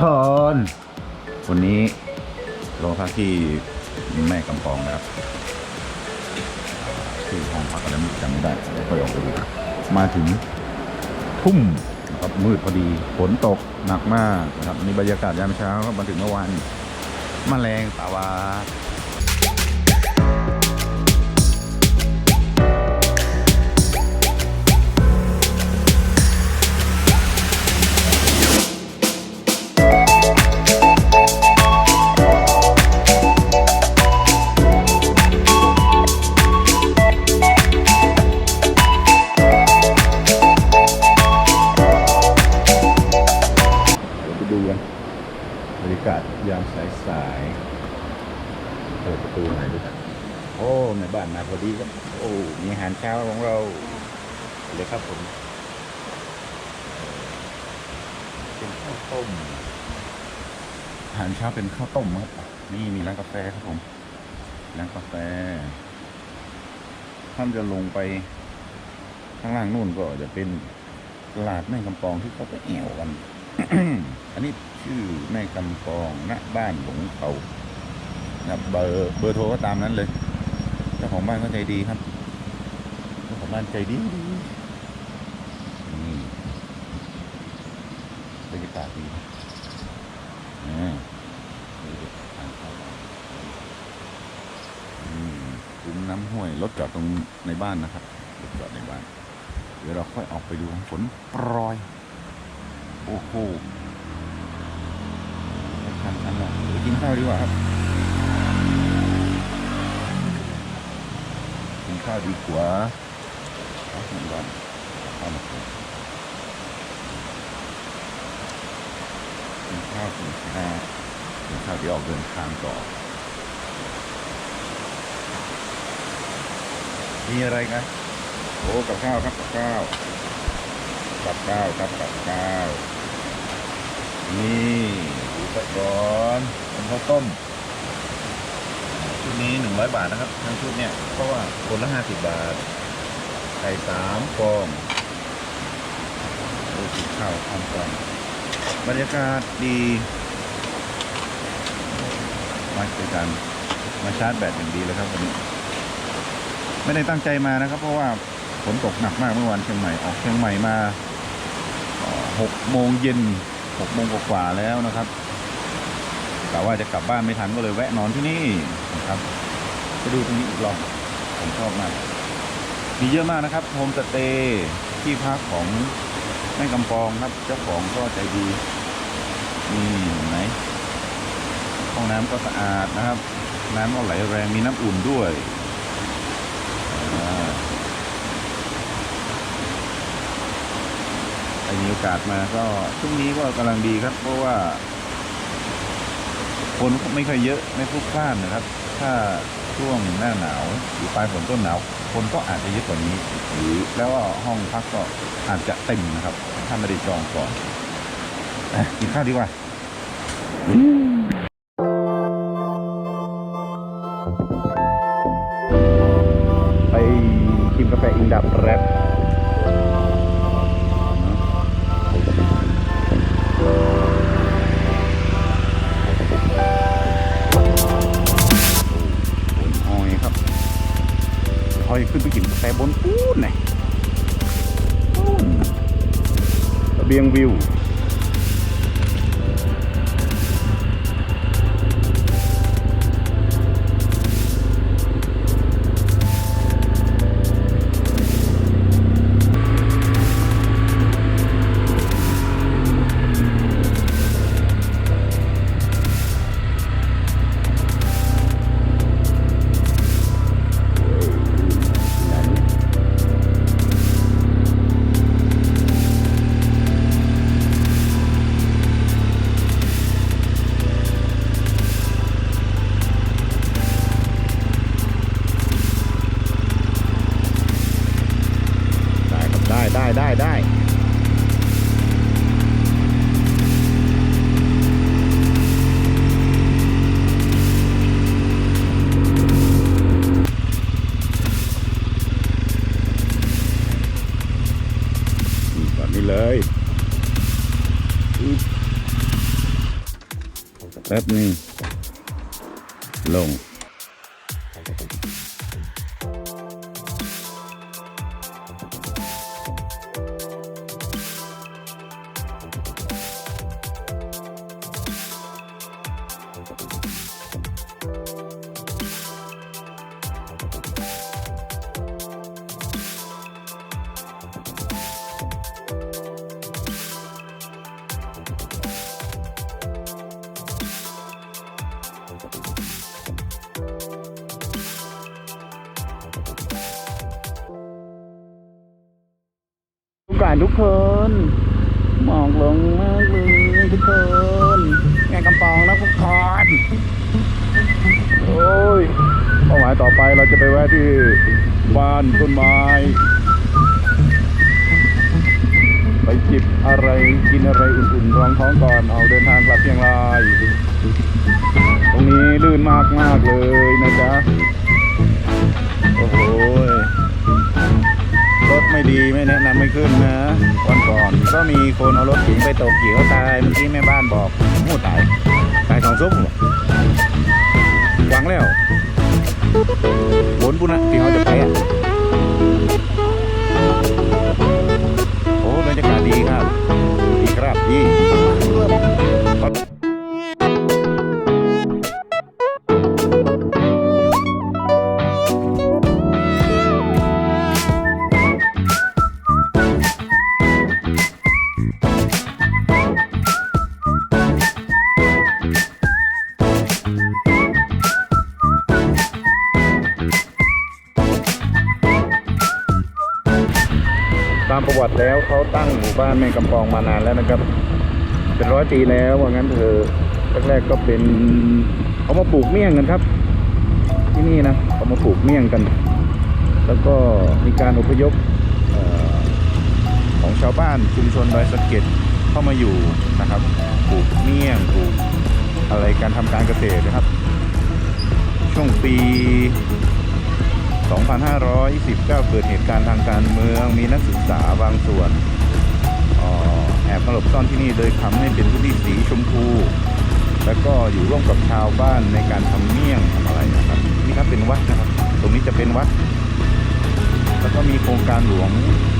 คนวันนี้ลงพักที่แม่กำปองนะครับที่ห้องพักอะไรไม่จำไม่ได้ก็ยอออกไปดูมาถึงทุ่มนะครับมืดพอดีฝนตกหนักมากนะครับนี่บรรยากาศยามเช้าครับมาถึงเมื่อวานมแมลงตาวา เป็นข้าวต้มอาหารเช้าเป็นข้าวต้มครับนี่มีร้านกาแฟครับผมร้านกาแฟ ท่านจะลงไปข้างล่างนู่นก็จะเป็นตลาดแม่กำปองที่เขาไปแอวกัน อันนี้ชื่อแม่กำปองณบ้านหลงเขานะเบอร์เบอร์โทรก็ตามนั้นเลย เจ้าของบ้านก็ใจดีครับ เจ้าของบ้านใจดีดีากาศดีนะคุ้มน้ำห้วยรถจอดตรงในบ้านนะครับรถจอดในบ้าน เดี๋ยวเราค่อยออกไปดูฝนโปรยโอ้โหทันทันเลยกินข้าวดีกว่าครับกินข้าวดีกว่าเอางวันเอาหนึ่ 15.5นะครับเดี๋ยวออกเดินทางต่อ มีอะไรนะโอ้กับข้าวครับกับข้าวกับข้าวครับกับข้าว นี่หมูทอร้อนเป็นข้าวต้มชุดนี้หนึ่งร้อยบาทนะครับ ทั้งชุดเนี่ย เพราะว่าคนละห้าสิบบาท ไข่สามฟองดูสิข้าวทำก่อน บรรยากาศดีมาเป็นการมาชาร์จแบตอย่างดีเลยครับวันนี้ ไม่ได้ตั้งใจมานะครับ เพราะว่าฝนตกหนักมากเมื่อวานเชียงใหม่ออกเชียงใหม่มาหกโมงเย็นหกโมงกว่าแล้วนะครับกะว่าจะกลับบ้านไม่ทันก็เลยแวะนอนที่นี่นะครับไปดูตรงนี้อีกรอบผมชอบมากมีเยอะมากนะครับโฮมสเตย์ที่พักของแม่กำปองครับ เจ้าของก็ใจดี นี่เห็นไหมห้องน้ำก็สะอาดนะครับ น้ำก็ไหลแรงมีน้ำอุ่นด้วยอ่าใครมีโอกาสมาก็ช่วงนี้ก็กำลังดีครับ เพราะว่า คนไม่ค่อยเยอะไม่พลุกพล่านนะครับ ถ้าช่วงหน้าหนาวหรือปลายฝนต้นหนาว คนก็อาจจะเยอะกว่านี้ หรือแล้วห้องพักก็อาจจะเต็มนะครับ ถ้าไม่ได้จองก่อน กินข้าวดีกว่าไปชิมกาแฟอิงดับแรปบนออยครับออยขึ้นไปกินกาแฟบนปูนไหนปูนระเบียงวิว ป๊บหนึ่งลง ทุกการทุกคนมองลงมากเลยทุกคนแง่กำปองนะทุกคนโอ้ยเป้าหมายต่อไปเราจะไปแวะที่บ้านต้นไม้ ไปจิบอะไรกินอะไรอุ่นๆรองท้องก่อนเอาเดินทางกลับเชียงราย ตรงนี้ลื่นมากมากๆเลยนะจ๊ะโอ้โห ไม่ดีไม่แนะนำไม่ขึ้นนะวันก่อนก็มีคนเอารถถึงไปตกเกี่ยวตายเมื่อกี้แม่บ้านบอกหมูตายตายสองซุปหวางแล้วบนปุ่นนะที่เขาจะไปอะโอ้บรรยากาศดีครับดีครับดี เขาตั้งหมู่บ้านแมงกำปองมานานแล้วนะครับ เป็นร้อยปีแล้วว่างั้นเถอะแรกๆก็เป็นเขามาปลูกเมี่ยงกันครับ ที่นี่นะเขามาปลูกเมี่ยงกัน แล้วก็มีการอพยพของชาวบ้านชุมชนดอยสะเก็ดเข้ามาอยู่นะครับปลูกเมี่ยงปลูกอะไรการทำการเกษตรนะครับ ช่วงปี 2529 เกิดเหตุการณ์ทางการเมือง มีนักศึกษาบางส่วนออแอบมาหลบซ่อนที่นี่โดยทำให้เป็นพื้นที่สีชมพู แล้วก็อยู่ร่วมกับชาวบ้านในการทำเมี่ยงทำอะไรนะครับ นี่ครับเป็นวัดนะครับ ตรงนี้จะเป็นวัด แล้วก็มีโครงการหลวง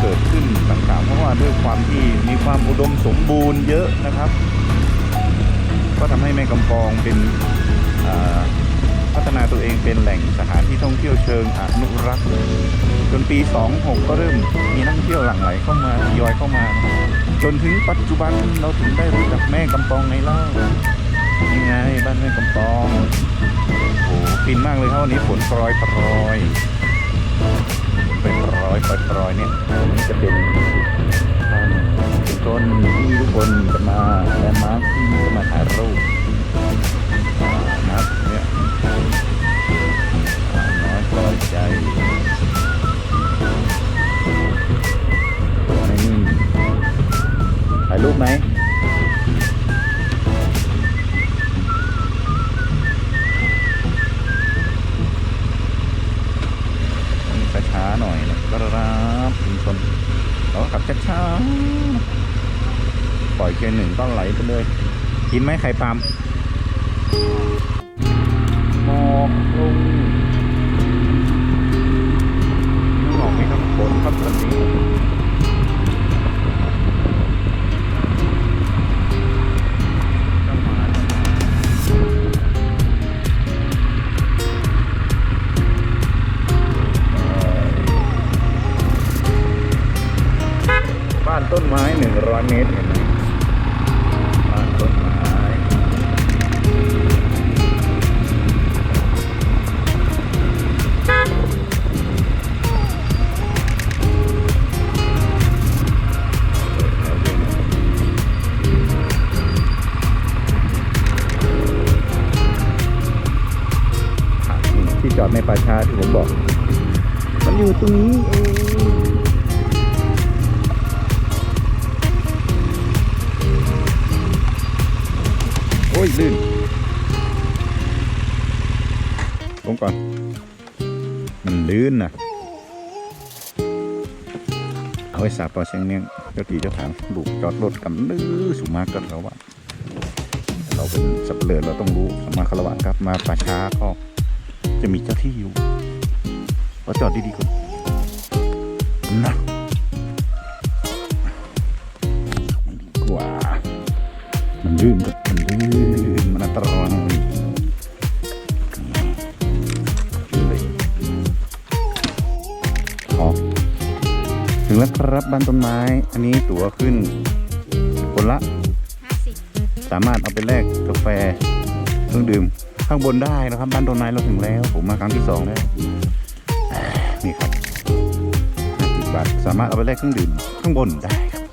เกิดขึ้นต่างๆ เพราะว่าด้วยความที่มีความอุดมสมบูรณ์เยอะนะครับ ก็ทำให้แม่กำปองเป็นอ่า พัฒนาตัวเองเป็นแหล่งสถานที่ท่องเที่ยวเชิงอนุรักษ์จนปี 26 ก็เริ่มมีนักท่องเที่ยวหลั่งไหลเข้ามาทยอยเข้ามา จนถึงปัจจุบันเราถึงได้รู้จักแม่กำปองไงเล่านี่ไงบ้านแม่กำปองโอ้โหฟินมากเลยครับวันนี้ฝนโปรยโปรยเป็นโปรยโปรยโปรยเนี่ยนี้จะเป็นทางชุมชนที่ทุกคนจะมาแลนด์มาร์คที่จะมาถ่ายรูป ปไหมช้าๆหน่อยนะครับชุมชนเราก็ขับช้าๆปล่อยเกียร์หนึ่งก็ไหลไปเลย กินไหมไข่ปาล์มหมอกลงหมอกมีทั้งฝนครับวันนี้ บอก มันอยู่ตรงนี้เองโอ้ยลื่นลงก่อน มันลื่นนะเอาไว้สาปอเชียงเนียงเจ้าที่เจ้าทางลูกจอดรถกันลื้อสุมากกันแล้วว่าเราเราเป็นสับเปลือเราต้องรู้สมมาคารวะครับมาป่าช้าก็จะมีเจ้าที่อยู่ เราจอดดีๆก่อนนะมันดีกว่า มันลื่นครับมันลื่นมันอันตรายเลยออกถึงแล้วครับบ้านต้นไม้ อันนี้ตั๋วขึ้นคนละห้าสิบสามารถเอาไปแลกกาแฟเครื่องดื่ม ข้างบนได้นะครับบ้านต้นไม้เราถึงแล้ว ผมมาครั้งที่สองแล้วอ่านี่ครับ50 บาท สามารถเอาไปแลกเครื่องดื่มข้างบนได้ครับ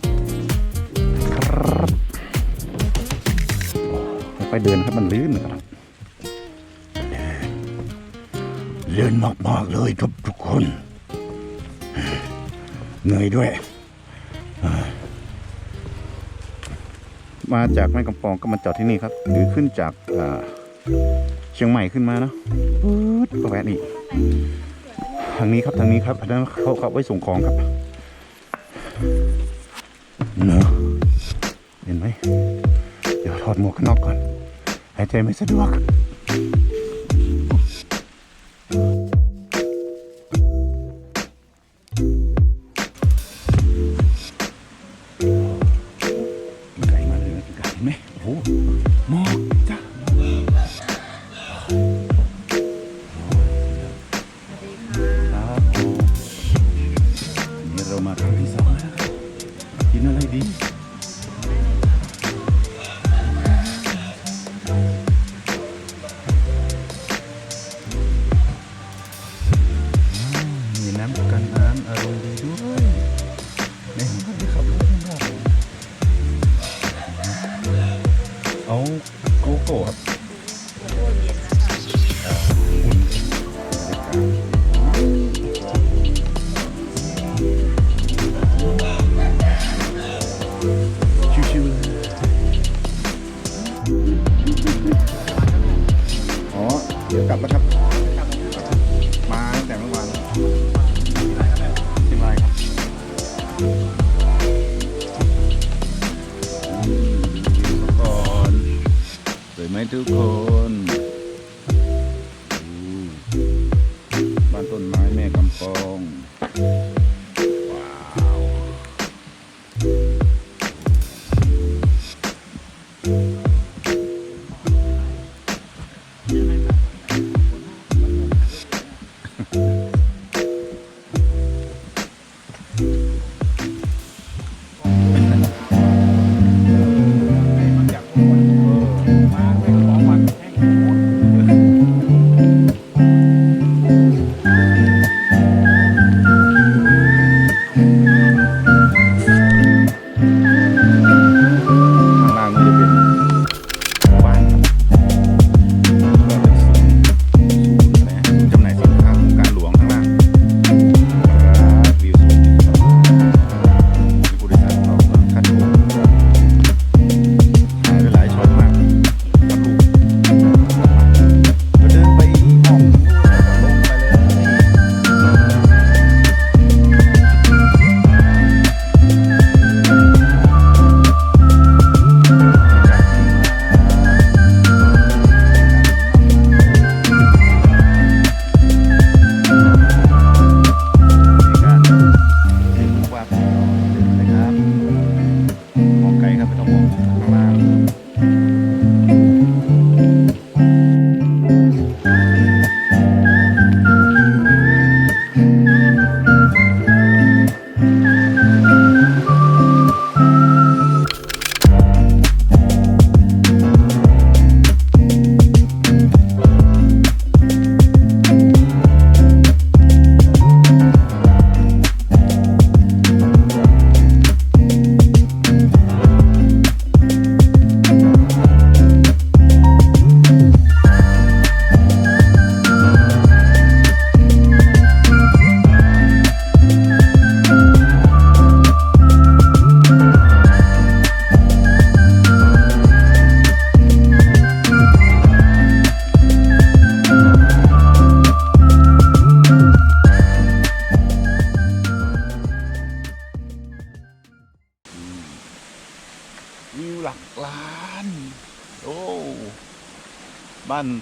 ครับค่อยๆเดินครับมันลื่นนะครับเลื่นมากๆเลยทุกทุกๆคน เหนื่อยด้วย มาจากแม่กำปองก็มาจอดที่นี่ครับ หรือขึ้นจากอ่าเชียงใหม่ขึ้นมาเนาะปื๊ดก็แวะนี่ ทางนี้ครับทางนี้ครับอันนั้นเขาเขาไว้ส่งของครับเนอะเห็นไหมเดี๋ยวถอดหมวกกันน็อกก่อนหายใจไม่สะดวก เอาโกโก้ครับโอ้เย็นนะคะอุ่นชิวๆเลยอ๋อ เดี๋ยวกลับแล้วครับ ทุกคนบ้านต้นไม้แม่กำปอง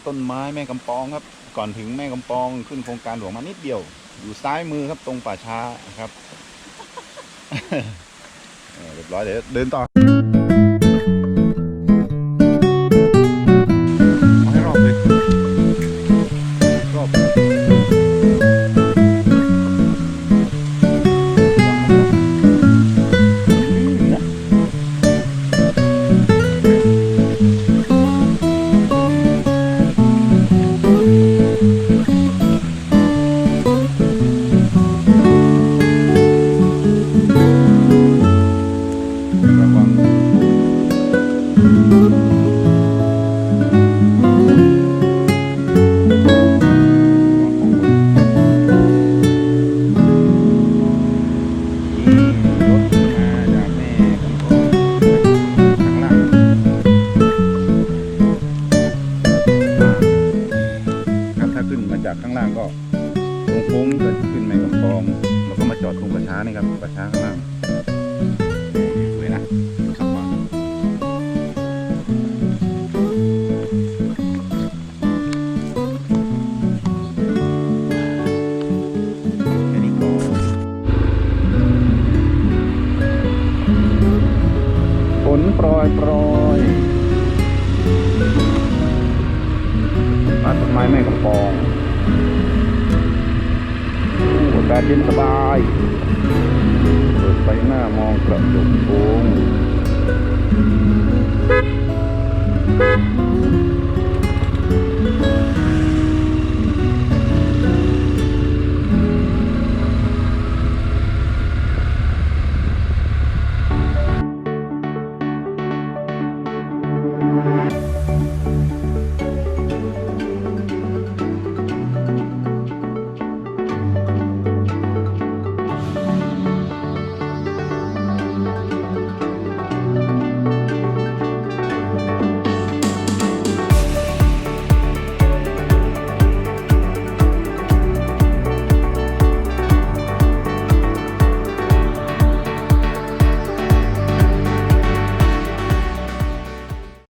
ต้นไม้แม่กำปองครับ ก่อนถึงแม่กำปองขึ้นโครงการหลวงมานิดเดียว อยู่ซ้ายมือครับตรงป่าช้าครับเออเรียบร้อยเดี๋ยวเดินต่อ ប្រយប្រយបាត់ថ្មៃមេកំពងអូកាជិនសបាយទៅស្បៃណាមងក្រឹបជុំពង